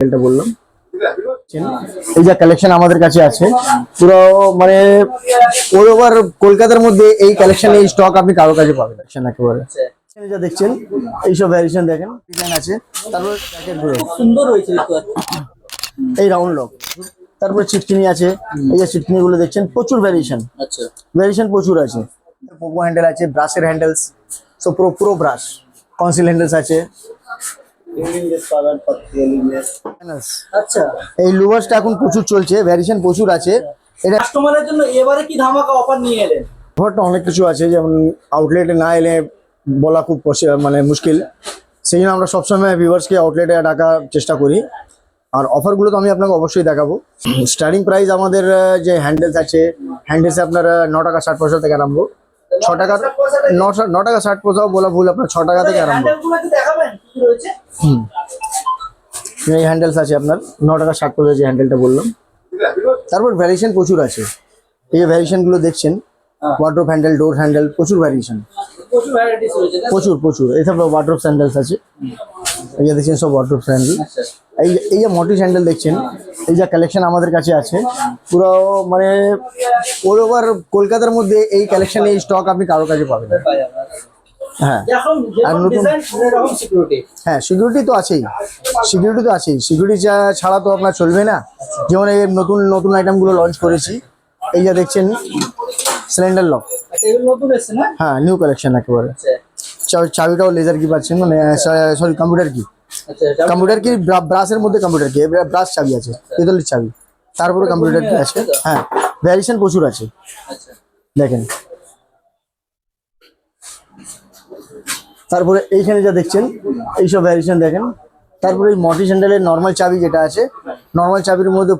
এটা বললাম। এই যে কালেকশন আমাদের কাছে আছে। পুরো মানে অল ওভার কলকাতার মধ্যে এই কালেকশন এই স্টক আপনি কারও কাছে পাবেন কালেকশন একেবারে। যা দেখছেন এইসব ভ্যারিয়েশন দেখেন ডিজাইন আছে। তারপরগুলো। সুন্দর হয়েছে এই রাউন্ড লক তারপরে চিটকিনি আছে। এই যে চিটকিনি গুলো দেখছেন প্রচুর ভ্যারিয়েশন আচ্ছা। ভ্যারিয়েশন প্রচুর আছে। পোকো হ্যান্ডেল আছে ব্রাশের হ্যান্ডেলস সো পুরো পুরো ব্রাশ কনসিল হ্যান্ডেলস আছে। আচ্ছা। এই লুভার্সটা এখন প্রচুর চলছে ভ্যারিয়েশন প্রচুর আছে। এটা কাস্টমারের জন্য এবারে কি ধামাকা অফার নিয়ে এলেন? অফারটা অনেক কিছু আছে যেমন আউটলেটে না এলে বলা খুব মানে মুশকিল। সেই জন্য আমরা সবসময় ভিউয়ার্সকে আউটলেটে ডাকার চেষ্টা করি। আর অফারগুলো তো আমি আপনাকে অবশ্যই দেখাবো। স্টার্টিং প্রাইস আমাদের যে হ্যান্ডেলস আছে হ্যান্ডেলসে আপনার ন টাকা ষাট পয়সা থেকে আরম্ভ। ছ টাকা ন টাকা ষাট পয়সাও বলা ভুল আপনার ছ টাকা থেকে আরম্ভ। রয়েছে? এই হ্যান্ডেলস আছে আপনার ন টাকা ষাট পয়সা যে হ্যান্ডেলটা বললাম। তারপর ভ্যারিয়েশন প্রচুর আছে। এই যে ভ্যারিয়েশনগুলো দেখছেন ওয়ার্ড্রোপ হ্যান্ডেল ডোর হ্যান্ডেল প্রচুর ভ্যারিয়েশন প্রচুর? প্রচুর এসব ওয়ার্ড্রোপ স্যান্ডেলস আছে। এই যে দেখছেন সব ওয়াটার আচ্ছা এই যে- এই যে মোটি স্যান্ডেল দেখছেন এই যে কালেকশন আমাদের কাছে আছে। পুরো মানে অল ওভার কলকাতার মধ্যে এই কালেকশন এই স্টক আপনি কারও কাছে পাবেন। না। হ্যাঁ। আর নতুন- হ্যাঁ সিকিউরিটি তো আছেই। সিকিউরিটি তো আছেই। সিকিউরিটি ছাড়া তো আপনার চলবে না। যেমন এই নতুন নতুন আইটেমগুলো লঞ্চ করেছি। এই যে দেখছেন সিলিন্ডার লক আচ্ছা এসছে না? হ্যাঁ নিউ কালেকশন একেবারে। আচ্ছা। চাবিটাও লেজার কি পাচ্ছেন মানে সরি কম্পিউটার কি আচ্ছা কম্পিউটার কি ব্রাশের মধ্যে কম্পিউটার কি ব্রাশ চাবি আছে তেতলের চাবি। তারপরে কম্পিউটার কি আছে। হ্যাঁ ভ্যারিয়েশন প্রচুর আছে। আচ্ছা। দেখেন। তারপরে এইখানে যা দেখছেন এইসব ভ্যারিয়েশন দেখেন। তারপরে এই মটি স্যান্ডেলের নর্মাল চাবি যেটা আছে নর্মাল চাবির মধ্যে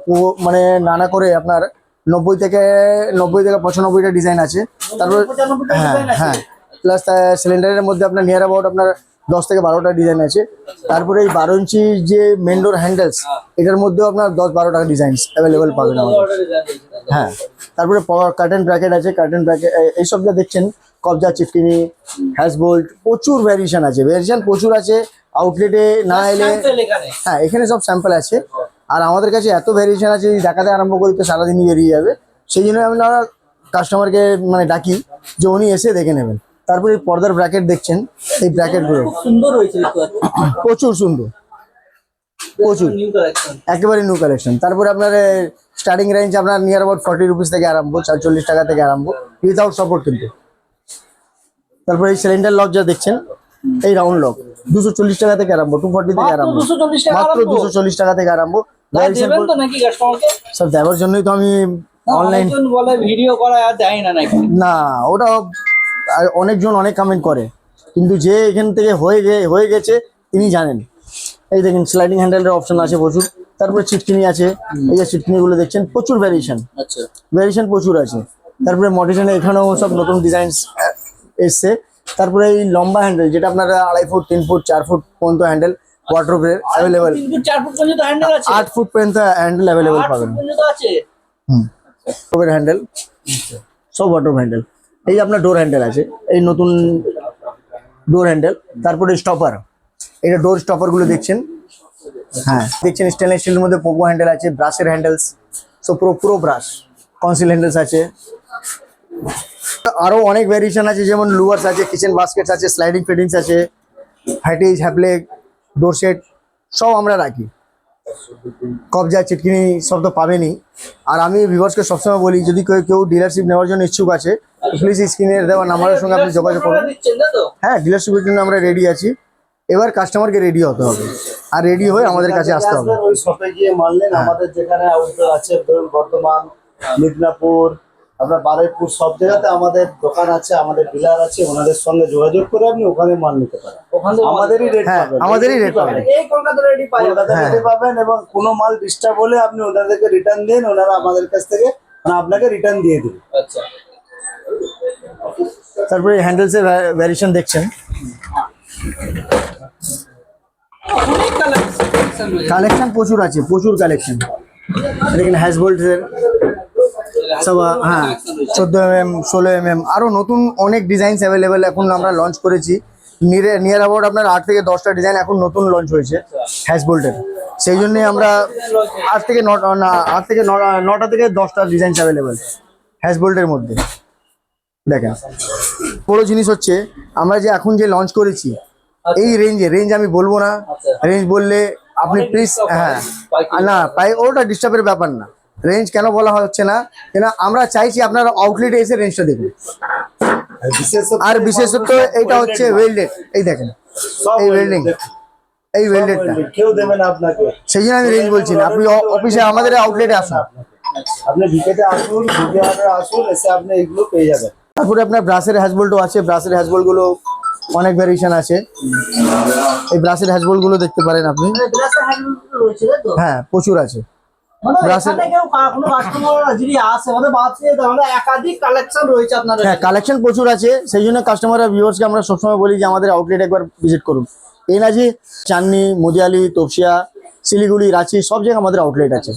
মানে নানা করে আপনার নব্বই থেকে নব্বই থেকে পঁচানব্বইটা ডিজাইন আছে। তারপরে হ্যাঁ হ্যাঁ। প্লাস সিলিন্ডারের মধ্যে আপনার নিয়ার অ্যাবাউট আপনার দশ থেকে বারোটা ডিজাইন আছে। তারপরে এই বারো ইঞ্চি যে মেন্ডোর হ্যান্ডেলস এটার মধ্যেও আপনার দশ বারোটা ডিজাইন অ্যাভেলেবেল পাবেন আমাদের? হ্যাঁ তারপরে পাওয়ার কার্টেন ব্র্যাকেট আছে কার্টেন ব্র্যাকেট এইসব যা দেখছেন কবজা চিটকিনি হ্যাশ বোল্ট প্রচুর ভ্যারিয়েশন আছে। ভ্যারিয়েশন প্রচুর আছে আউটলেটে না এলে হ্যাঁ এখানে সব স্যাম্পল আছে। আর আমাদের কাছে এত ভ্যারিয়েশন আছে যদি দেখাতে আরম্ভ করি তো সারাদিনই বেরিয়ে যাবে। সেই জন্য আমরা কাস্টমারকে মানে ডাকি যে উনি এসে দেখে নেবেন। তারপরে এই পর্দার ব্র্যাকেট দেখছেন এই ব্র্যাকেটগুলো সুন্দর হয়েছে প্রচুর সুন্দর। প্রচুর। একেবারে নিউ কালেকশন তারপরে আপনার স্টার্টিং রেঞ্জ আপনার নিয়ার অ্যাবাউট ফর্টি রুপিস থেকে আরম্ভ চল্লিশ টাকা থেকে আরম্ভ উইথাউট সাপোর্ট কিন্তু। তারপরে এই সিলিন্ডার লক যা দেখছেন এই রাউন্ড লক দুশো চল্লিশ টাকা থেকে আরম্ভ টু ফর্টি থেকে আরম্ভ। মাত্র দুশো চল্লিশ টাকা থেকে আরম্ভ। সব দেওয়ার জন্যই তো আমি অনলাইন ভিডিও করা না না ওটা আর অনেকজন অনেক কমেন্ট করে। কিন্তু যে এখান থেকে হয়ে গে হয়ে গেছে তিনি জানেন। এই দেখেন স্লাইডিং হ্যান্ডেলের অপশন আছে প্রচুর। তারপরে চিটকিনি আছে। এই যে চিটকিনিগুলো দেখছেন প্রচুর ভ্যারিয়েশন আচ্ছা। ভ্যারিয়েশন প্রচুর আছে। তারপরে মডিশনে এখানেও সব নতুন ডিজাইন এসছে। তারপরে এই লম্বা হ্যান্ডেল যেটা আপনার আড়াই ফুট তিন ফুট চার ফুট পর্যন্ত হ্যান্ডেল ওয়ার্ড্রোপের অ্যাভেলেবেল আট ফুট পর্যন্ত হ্যান্ডেল অ্যাভেলেবেল পাবেন। হুম। হ্যান্ডেল সব ওয়ার্ড্রোপ হ্যান্ডেল এই যে আপনার ডোর হ্যান্ডেল আছে, এই নতুন ডোর হ্যান্ডেল তারপরে স্টপার এটা ডোর স্টপারগুলো দেখছেন? হ্যাঁ দেখছেন স্টেনলেস স্টিলের মধ্যে পোকো হ্যান্ডেল আছে ব্রাশের হ্যান্ডেলস সো পুরো পুরো ব্রাশ কনসিল হ্যান্ডেলস আছে। আরও অনেক ভ্যারিয়েশন আছে, যেমন লুয়ার্স আছে কিচেন বাস্কেটস আছে স্লাইডিং ফিটিংস আছে হ্যাটিজ হ্যাপলেগ ডোর সেট সব আমরা রাখি। কবজা চিটকিনি সব তো পাবেনই আর আমি ভিভার্সকে সবসময় বলি, যদি কেউ কেউ ডিলারশিপ নেওয়ার জন্য ইচ্ছুক আছে প্লিজ স্ক্রিনে দেওয়া নাম্বারের সঙ্গে আপনি যোগাযোগ করুন। হ্যাঁ ডিলারশিপের জন্য আমরা রেডি আছি। এবার কাস্টমারকে রেডি হতে হবে। আর রেডি হয়ে আমাদের কাছে আসতে হবে। গিয়ে মানলেন আমাদের যেখানে আছে ধরুন বর্ধমান, মিদনাপুর আপনার বারুইপুর সব জায়গাতে আমাদের দোকান আছে আমাদের ডিলার আছে ওনাদের সঙ্গে যোগাযোগ করে আপনি ওখানে মাল নিতে পারেন। ওখান আমাদেরই রেট হ্যাঁ, পাবেন। আমাদেরই rate পাবেন। এই কলকাতা রেডি পাই কলকাতা হ্যাঁ। রেটে পাবেন এবং কোনো মাল ডিস্টার্ব হলে আপনি ওনাদেরকে রিটার্ন দিন ওনারা আমাদের কাছ থেকে মানে আপনাকে রিটার্ন দিয়ে দেবে। আচ্ছা। তারপরে হ্যান্ডেলস এর ভ্যারিয়েশন দেখছেন। কালেকশন প্রচুর আছে প্রচুর কালেকশন দেখেন হ্যাশ বোল্টের সব হ্যাঁ চোদ্দ এম এম ষোলো এম এম আরও নতুন অনেক ডিজাইনস অ্যাভেলেবেল এখন আমরা লঞ্চ করেছি। নিয়ার নিয়ার অ্যাবাউট আপনার আট থেকে দশটা ডিজাইন এখন নতুন লঞ্চ হয়েছে হ্যাশ বোল্টের সেই জন্যে আমরা আট থেকে নটা না আট থেকে নটা থেকে দশটা ডিজাইন অ্যাভেলেবেল হ্যাশবোল্টের মধ্যে। দেখেন পুরো জিনিস হচ্ছে আমরা যে এখন যে লঞ্চ করেছি এই রেঞ্জে রেঞ্জ আমি বলব না। আচ্ছা। রেঞ্জ বললে আপনি প্লিজ হ্যাঁ। না পাই ওটা ডিস্টার্বের ব্যাপার না। রেঞ্জ কেন বলা হচ্ছে না? কেন আমরা চাইছি আপনারা আউটলেটে এসে রেঞ্জটা দেখুন। আর বিশেষত আর বিশেষত এটা হচ্ছে ওয়েল্ডেড এই দেখেন এই। দেখুন, এই ওয়েল্ডেডটা কেউ দেবে না আপনাকে। সেই জন্য আমি রেঞ্জ বলছি না। আপনি অ- অফিসে আমাদের আউটলেটে আসুন। আপনি বিকেটে আসুন হাটে আসুন এসে আপনি এগুলো পেয়ে যাবেন। তারপরে আপনার ব্রাশের হ্যাজবোল্টও আছে। ব্রাশের হ্যাজবোল্টগুলো অনেক ভ্যারিয়েশন আছে। এই ব্রাশের হ্যাজবোল্টগুলো দেখতে পারেন আপনি। হ্যাঁ প্রচুর আছে। মানে গ্লাসের- এখানে কেউ কা- কোনো কাস্টমার যদি আসে মানে মানে কালেকশন হ্যাঁ কালেকশন প্রচুর আছে। সেই জন্য কাস্টমার ভিউয়ার্সকে আমরা সবসময় বলি যে আমাদের আউটলেট একবার ভিজিট করুন। এই না যে মদিয়ালি তপসিয়া শিলিগুড়ি রাঁচি সব জায়গায় আমাদের আউটলেট আছে।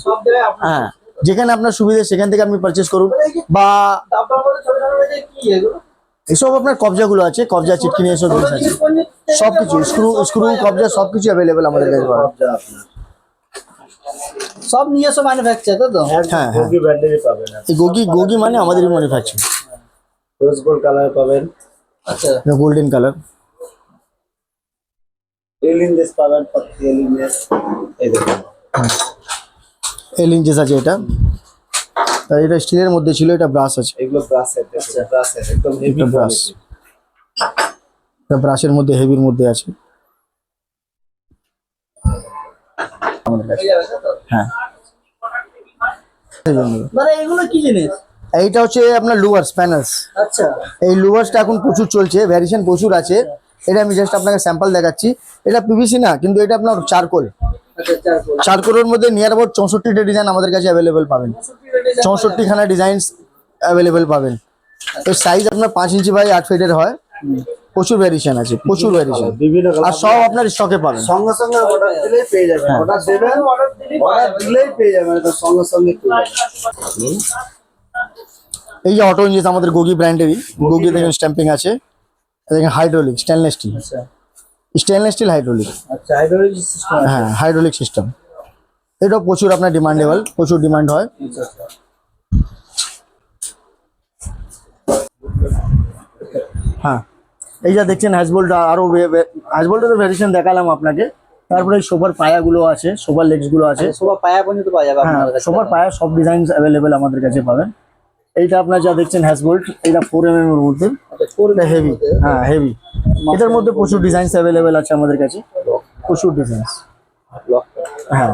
হ্যাঁ যেখানে আপনার সুবিধে সেখান থেকে আপনি পারচেস করুন। বা এসব আপনার কবজাগুলো আছে কবজা চিটকিনি এসব জিনিস আছে। সবকিছু স্ক্রু স্ক্রু কবজা সবকিছু অ্যাভেলেবেল আমাদের কাছে। সব নিজস্ব ম্যানুফ্যাকচার তো? হ্যাঁ, হ্যাঁ। গোগি ব্র্যান্ডেরই পাবেন। এই গোগি গোগি মানে আমাদেরই ম্যানুফ্যাকচার রোজ গোল্ড কালার পাবেন। আচ্ছা। গোল্ডেন কালার এলিনজেস পাবেন এলিনজেস এই দেখুন। এল ইঞ্চেস আছে এটা। আর এটা স্টিলের মধ্যে ছিল এটা ব্রাশ আছে। এগুলো ব্রাসের দেখুন। ব্রাসের একদম হেভি এটা ব্রাশ এটা ব্রাশের মধ্যে হেভির মধ্যে আছে। আমাদের কাছে। হয়ে যাবে তাই তো? হ্যাঁ সেই জন্য। দাদা এগুলো কি জিনিস? এইটা হচ্ছে আপনার লুয়ার্স প্যানেলস আচ্ছা। এই লুয়ার্সটা এখন প্রচুর চলছে ভ্যারিয়েশন প্রচুর আছে। এটা আমি জাস্ট আপনাকে স্যাম্পল দেখাচ্ছি। এটা পিভিসি না কিন্তু এটা আপনার চারকোল আচ্ছা চারকোল চারকোলের মধ্যে নিয়ার অ্যাবাউট চৌষট্টিটা ডিজাইন আমাদের কাছে অ্যাভেলেবেল পাবেন। চৌষট্টি খানা ডিজাইন অ্যাভেলেবেল পাবেন। এর সাইজ আপনার পাঁচ ইঞ্চি বাই আট ফিটের হয়। প্রচুর ভ্যারিয়েশন আছে প্রচুর ভ্যারিয়েশন আর সব আপনার স্টকে পাবেন। সঙ্গে সঙ্গে অর্ডার দিলেই পেয়ে যাবেন। হ্যাঁ। অর্ডার দেবেন অর্ডার দিলেই পেয়ে যাবেন এটা সঙ্গে সঙ্গে এই যে অটো ইঞ্জিন আমাদের গোগি ব্র্যান্ডেরই গোগি দেখেন স্ট্যাম্পিং আছে। দেখেন হাইড্রোলিক স্টেনলেস স্টিল আচ্ছা। স্টেনলেস স্টিল হাইড্রোলিক আচ্ছা হাইড্রোলিক সিস্টেম হ্যাঁ হাইড্রোলিক সিস্টেম এটাও প্রচুর আপনার ডিমান্ডেবল প্রচুর ডিমান্ড হয়। হ্যাঁ। এই যা দেখছেন হ্যাজবোল্ট আরও হ্যাজবোল্টের তো ভ্যারিয়েশন দেখালাম আপনাকে। তারপরে সোফার পায়াগুলো আছে সোফার লেগসগুলো আছে। সবার পায়া পর্যন্ত পাওয়া যাবে হ্যাঁ সোফার পায়া সব ডিজাইন অ্যাভেলেবেল আমাদের কাছে পাবেন। এইটা আপনার যা দেখছেন হ্যাজবোল্ট এটা ফোর এম এর মধ্যে। আচ্ছা, হেভি হ্যাঁ হেভি এটার মধ্যে প্রচুর ডিজাইনস অ্যাভেলেবেল আছে আমাদের কাছে। প্রচুর ডিজাইনস হ্যাঁ।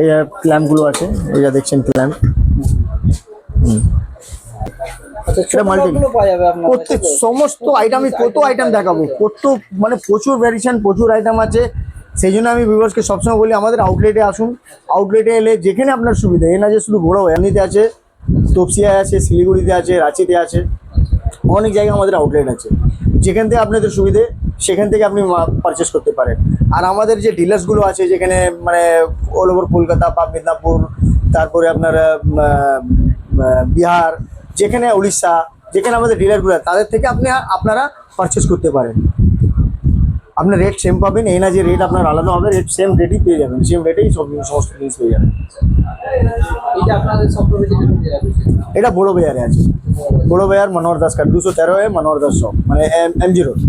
এই ক্ল্যাম্পগুলো আছে এই যা দেখছেন ক্ল্যাম্প আচ্ছা ছোট পাওয়া যাবে আপনার প্রত্যেক সমস্ত আইটেম আমি কত আইটেম দেখাবো? কত মানে প্রচুর ভ্যারিয়েশন প্রচুর আইটেম আছে। সেই জন্য আমি ভিউয়ার্সকে সবসময় বলি আমাদের আউটলেটে আসুন। আউটলেটে এলে যেখানে আপনার সুবিধা এ না যে শুধু বড় এমনিতে আছে তপসিয়ায় আছে শিলিগুড়িতে আছে রাঁচিতে আছে অনেক জায়গায় আমাদের আউটলেট আছে। যেখান থেকে আপনাদের সুবিধে সেখান থেকে আপনি পারচেস করতে পারেন। আর আমাদের যে ডিলার্সগুলো আছে যেখানে মানে অল ওভার কলকাতা বা মেদিনীপুর তারপরে আপনার বিহার যেখানে উড়িষ্যা যেখানে আমাদের ডিলারগুলো তাদের থেকে আপনি আপনারা পারচেস করতে পারেন। আপনার রেট সেম পাবেন এই না যে রেট আপনার আলাদা হবে রেট সেম রেটই পেয়ে যাবেন সেম রেটেই সব সমস্ত জিনিস পেয়ে যাবেন। এটা বড় বাজারে আছে। বড়ো বাজার মনোহর দাস কার দুশো তেরো এ মনোহর দাস শপ মানে এম জি রোড